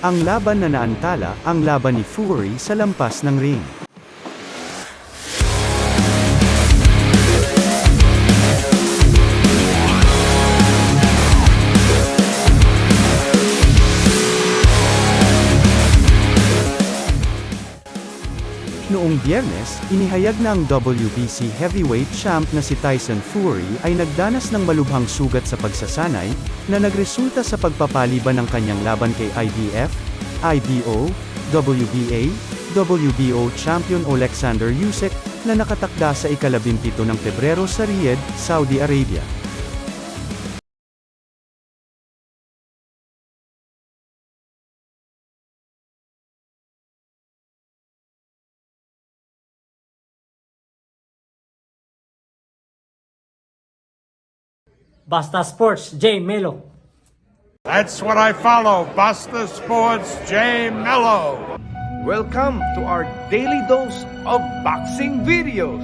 Ang laban na naantala, ang laban ni Fury sa lampas ng ring. Noong biyernes, inihayag na ang WBC heavyweight champ na si Tyson Fury ay nagdanas ng malubhang sugat sa pagsasanay, na nagresulta sa pagpapaliban ng kanyang laban kay IBF, IBO, WBA, WBO champion Alexander Usyk, na nakatakda sa ikalabimpito ng Pebrero sa Riyadh, Saudi Arabia. Basta Sports, J. Melo. That's what I follow. Basta Sports J Mello. Welcome to our daily dose of boxing videos.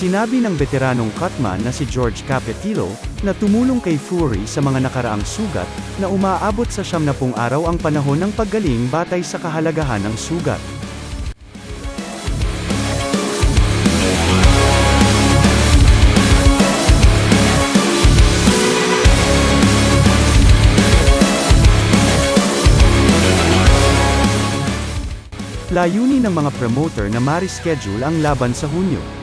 Sinabi ng veteranong cutman na si George Capetilo, na tumulong kay Fury sa mga nakaraang sugat, na umaabot sa siyam na pung araw ang panahon ng paggaling batay sa kahalagahan ng sugat. Layunin ng mga promoter na ma-reschedule ang laban sa Hunyo.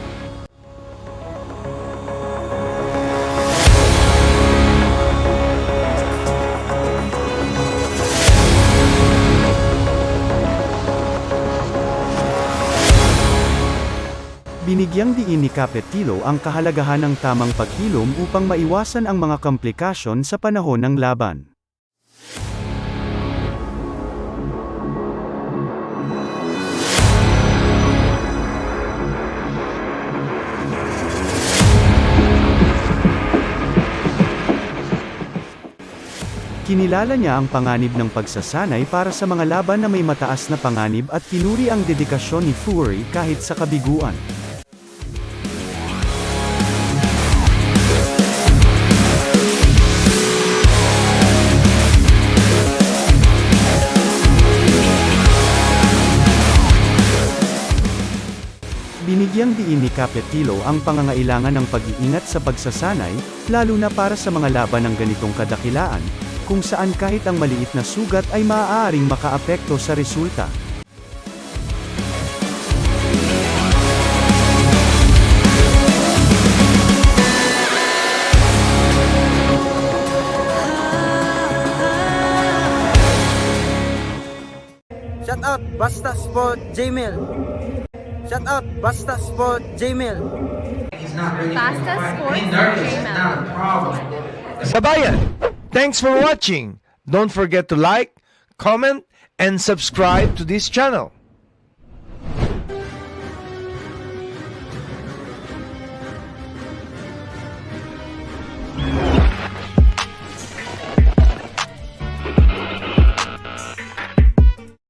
Binigyang diin ni Capetilo ang kahalagahan ng tamang paghilom upang maiwasan ang mga komplikasyon sa panahon ng laban. Kinilala niya ang panganib ng pagsasanay para sa mga laban na may mataas na panganib at pinuri ang dedikasyon ni Fury kahit sa kabiguan. Binigyang diin ni Capetilo ang pangangailangan ng pag-iingat sa pagsasanay, lalo na para sa mga laban ng ganitong kadakilaan, kung saan kahit ang maliit na sugat ay maaaring makaapekto sa resulta. Shout out Basta Sport Jmail. Shout out Basta Sport Jmail. Basta Sports Gmail. Sabayan, thanks for watching. Don't forget to like, comment, and subscribe to this channel.